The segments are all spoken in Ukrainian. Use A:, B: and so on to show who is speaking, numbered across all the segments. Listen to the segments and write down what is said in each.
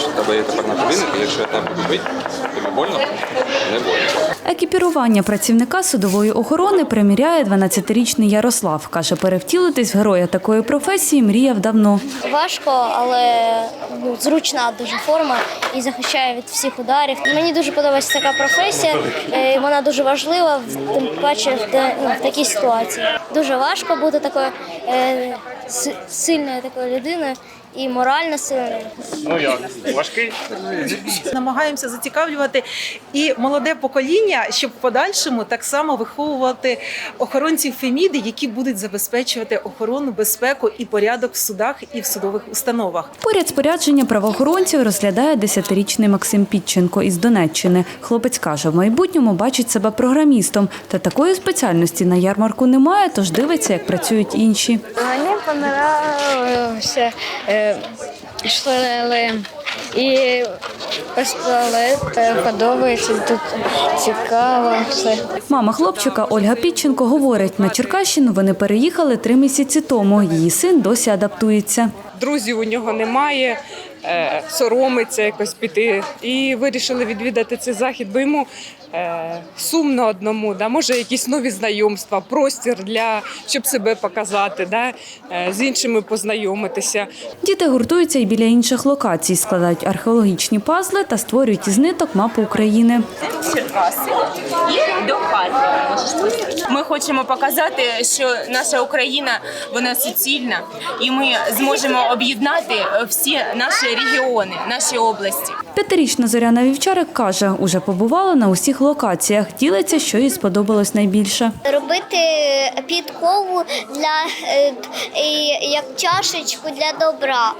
A: В тебе є тепер накабінник, і якщо я тебе буду бити, тобі больно? Не больно.
B: Екіпірування працівника судової охорони приміряє 12-річний Ярослав. Каже, перевтілитись в героя такої професії мріяв давно.
C: Важко, але ну, зручна дуже форма і захищає від всіх ударів. Мені дуже подобається така професія. е, Вона дуже важлива, тим паче в, ну, в такій ситуації. Дуже важко бути такою е, си- сильною такою людиною і морально сильною.
D: Ну як? Важкий?
E: намагаємося зацікавлювати і молоде покоління, щоб в подальшому так само виховувати охоронців Феміди, які будуть забезпечувати охорону, безпеку і порядок в судах і в судових установах.
B: Поряд спорядження правоохоронців розглядає 10-річний Максим Підченко із Донеччини. Хлопець каже, в майбутньому бачить себе програмістом. Та такої спеціальності на ярмарку немає, тож дивиться, як працюють інші.
F: Мені понравився е, і подобається тут цікаво. Все.
B: Мама хлопчика Ольга Підченко говорить, на Черкащину вони переїхали три місяці тому. Її син досі адаптується.
G: Друзів у нього немає, е, соромиться якось піти. І вирішили відвідати цей захід, бо йому е, сумно одному, да, може якісь нові знайомства, простір для щоб себе показати, да, е, з іншими познайомитися.
B: Діти гуртуються і біля інших локацій, складають археологічні пазли та створюють із ниток мапу України.
H: Черкаси і до Харкова. Ми хочемо показати, що наша Україна вона суцільна, і ми зможемо об'єднати всі наші регіони, наші області.
B: П'ятирічна Зоряна Вівчарик каже, уже побувала на усіх локаціях. Ділиться, що їй сподобалось найбільше.
C: Робити підкову для е, як чашечку для добра,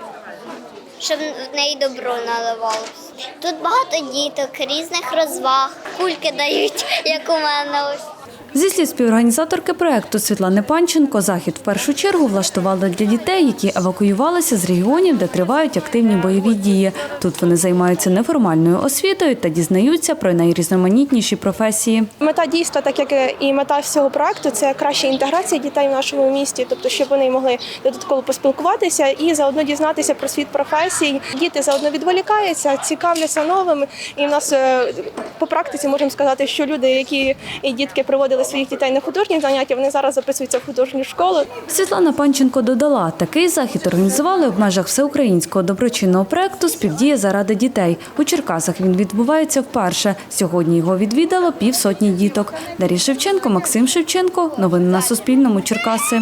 C: щоб в неї добро наливалося. Тут багато діток, різних розваг, кульки дають, як у мене ось.
B: Зі слів співорганізаторки проекту Світлани Панченко, захід в першу чергу влаштували для дітей, які евакуювалися з регіонів, де тривають активні бойові дії. Тут вони займаються неформальною освітою та дізнаються про найрізноманітніші професії.
I: Мета дійства, так як і мета всього проекту, це краща інтеграція дітей в нашому місті, тобто щоб вони могли додатково поспілкуватися і заодно дізнатися про світ професій. Діти заодно відволікаються, цікавляться новим. І в нас е, по практиці можемо сказати, що люди, які і дітки приводили своїх дітей на художні заняття, вони зараз записуються в художню школу.
B: Світлана Панченко додала, такий захід організували в межах всеукраїнського доброчинного проекту Співдія заради дітей. У Черкасах він відбувається вперше. Сьогодні його відвідало півсотні діток. Дар'я Шевченко, Максим Шевченко. Новини на Суспільному. Черкаси.